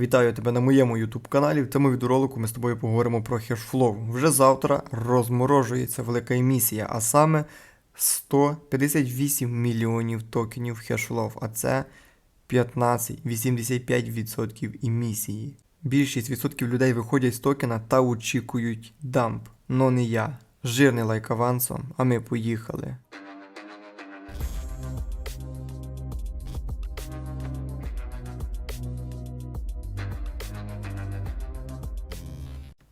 Вітаю тебе на моєму YouTube каналі. В цьому відеоролику ми з тобою поговоримо про хешфлоу. Вже завтра розморожується велика емісія, а саме 158 мільйонів токенів хешфлоу, а це 15-85% емісії. Більшість відсотків людей виходять з токена та очікують дамп. Но не я. Жирний лайк авансом, а ми поїхали.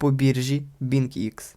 по біржі BingX.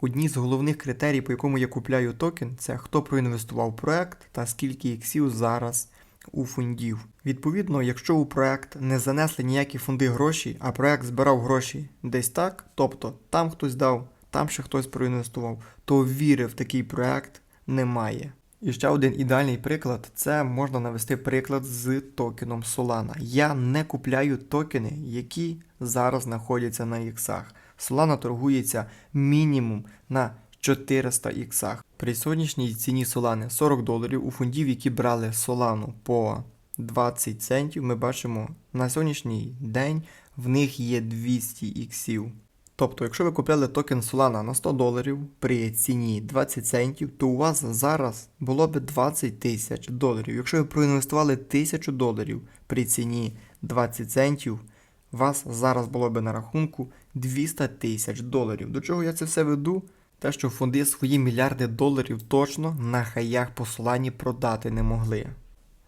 Одні з головних критерій, по якому я купляю токен, це хто проінвестував проект та скільки іксів зараз у фондів. Відповідно, якщо у проект не занесли ніякі фонди гроші, а проект збирав гроші десь так, тобто там хтось дав, там ще хтось проінвестував, то віри в такий проект немає. І ще один ідеальний приклад це можна навести приклад з токеном Solana. Я не купляю токени, які зараз знаходяться на іксах. Solana торгується мінімум на 400 іксах. При сьогоднішній ціні Solana 40 доларів у фондів, які брали Solana по 20 центів, ми бачимо на сьогоднішній день в них є 200 іксів. Тобто, якщо ви купляли токен Solana на 100 доларів при ціні 20 центів, то у вас зараз було б 20 тисяч доларів. Якщо ви проінвестували 1000 доларів при ціні 20 центів, вас зараз було б на рахунку 200 тисяч доларів. До чого я це все веду? Те, що фонди свої мільярди доларів точно на хаях по Solana продати не могли.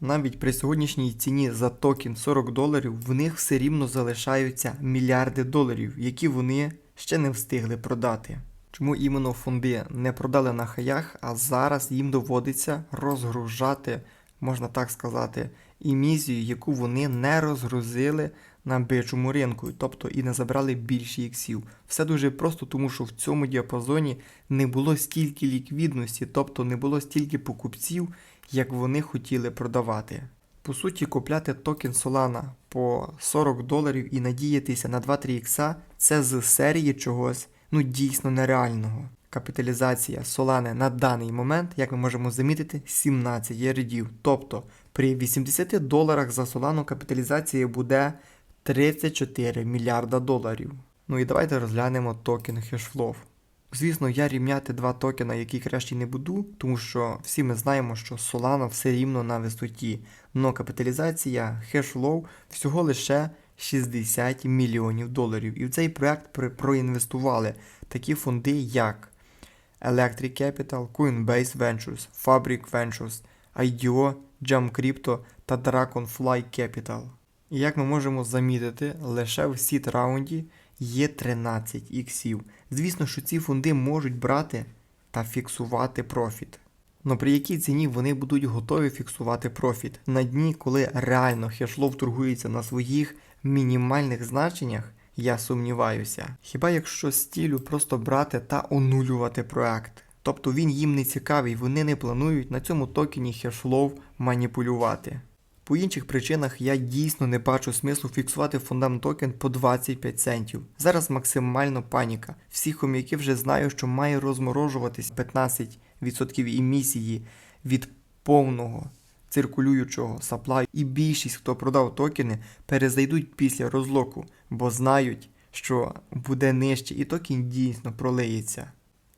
Навіть при сьогоднішній ціні за токен 40 доларів в них все рівно залишаються мільярди доларів, які вони ще не встигли продати. Чому іменно фонди не продали на хаях, а зараз їм доводиться розгружати, можна так сказати, емізію, яку вони не розгрузили на бичому ринку, тобто і не забрали більше іксів. Все дуже просто, тому що в цьому діапазоні не було стільки ліквідності, тобто не було стільки покупців, як вони хотіли продавати. По суті, купляти токен Solana по 40 доларів і надіятися на 2-3 ікса це з серії чогось ну дійсно нереального. Капіталізація Solana на даний момент, як ми можемо замітити, 17 ярдів. Тобто при 80 доларах за Solana капіталізація буде 34 мільярда доларів. Ну і давайте розглянемо токен Hashflow. Звісно, я рівняти два токена, які краще не буду, тому що всі ми знаємо, що Solana все рівно на висоті, но капіталізація Hashflow всього лише 60 мільйонів доларів. І в цей проект проінвестували такі фонди, як Electric Capital, Coinbase Ventures, Fabric Ventures, IDO, Jump Crypto та Dragonfly Capital. І як ми можемо замітити, лише в сіт раунді є 13 іксів. Звісно, що ці фонди можуть брати та фіксувати профіт. Но при якій ціні вони будуть готові фіксувати профіт? На дні, коли реально хешлов торгується на своїх мінімальних значеннях, я сумніваюся. Хіба якщо стілю просто брати та онулювати проект? Тобто він їм не цікавий, вони не планують на цьому токені хешлов маніпулювати. По інших причинах я дійсно не бачу смислу фіксувати фондам токен по 25 центів. Зараз максимально паніка. Всі хом'яки вже знають, що має розморожуватись 15% емісії від повного циркулюючого саплаю. І більшість, хто продав токени, перезайдуть після розлоку, бо знають, що буде нижче, і токен дійсно пролиється.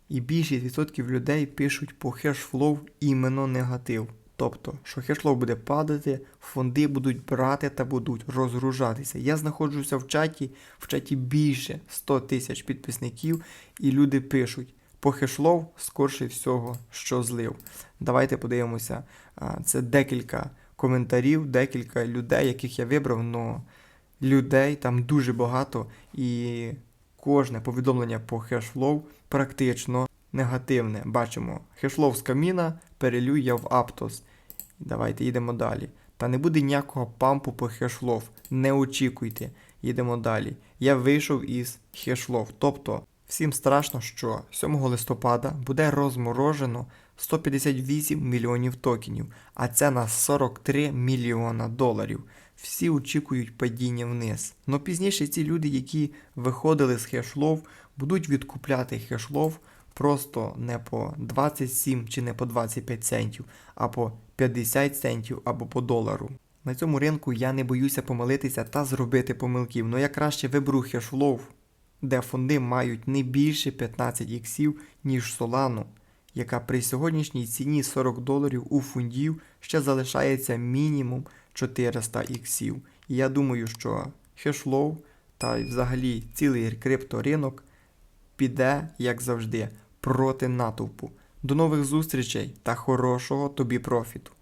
І більшість відсотків людей пишуть по хешфлоу іменно негатив. Тобто, що хешлоу буде падати, фонди будуть брати та будуть розгружатися. Я знаходжуся в чаті, в чаті більше 100 тисяч підписників, і люди пишуть по хешлоу скорше всього, що злив. Давайте подивимося. Це декілька коментарів, декілька людей, яких я вибрав, але людей там дуже багато, і кожне повідомлення по хешфлоу практично негативне. Бачимо, хешлов з каміна перелюю я в Аптос. Давайте їдемо далі. Та не буде ніякого пампу по хешлов. Не очікуйте. Їдемо далі. Я вийшов із хешлов. Тобто, всім страшно, що 7 листопада буде розморожено 158 мільйонів токенів, а це на 43 мільйона доларів. Всі очікують падіння вниз. Но пізніше ці люди, які виходили з хешлов, будуть відкупляти хешлов просто не по 27 чи не по 25 центів, а по 50 центів або по долару. На цьому ринку я не боюся помилитися та зробити помилків, но я краще виберу хешлов, де фонди мають не більше 15 іксів, ніж Solana, яка при сьогоднішній ціні 40 доларів у фундів ще залишається мінімум 400 іксів. І я думаю, що хешлов та й взагалі цілий крипторинок піде, як завжди, проти натовпу. До нових зустрічей та хорошого тобі профіту!